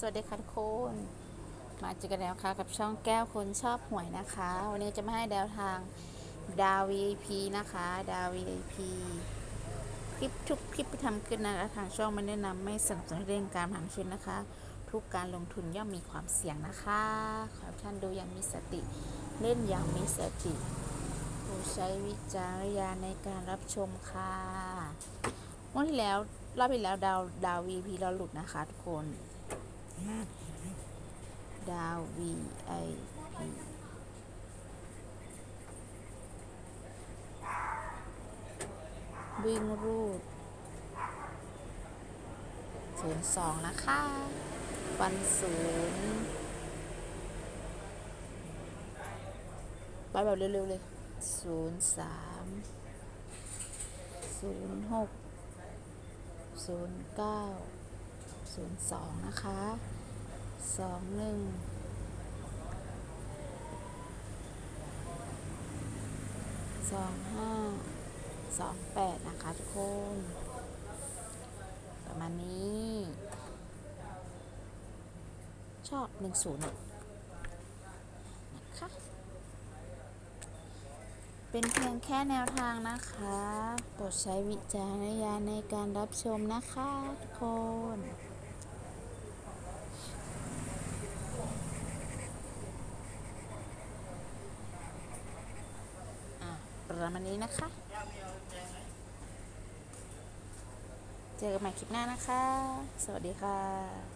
สวัสดีค่ะทุกคนมาเจอกันแล้วค่ะกับช่องแก้วคนชอบหวยนะคะ วันนี้จะมาให้แนวทางดาว VIP นะคะดาว VIP คลิปทุกคลิปที่ทำขึ้นนะคะทางช่องไม่แนะนำไม่สนับสนุนเรื่องการผ่านชุนนะคะ ทุกการลงทุนย่อมมีความเสี่ยงนะคะขอท่านดูอย่างมีสติเล่นอย่างมีสติโปรดใช้วิจารณญาณในการรับชมค่ะวันที่แล้วรอบที่แล้วดาวดาว VIP เราหลุดนะคะทุกคน ดาว VIP วิ่งรูดศูนย์สองนะคะ ฟันศูนย์ไปแบบเร็วๆเลยศูนย์สามศูนย์หกศูนย์เก้า ศูนย์สองนะคะสองหนึ่งสองห้าสองแปดนะคะทุกคน ประมาณนี้ ชอบหนึ่งศูนย์นะคะ เป็นเพียงแค่แนวทางนะคะโปรดใช้วิจารณญาณในการรับชมนะคะทุกคน อะ ประมาณนี้นะคะ เจอกันใหม่คลิปหน้านะคะ สวัสดีค่ะ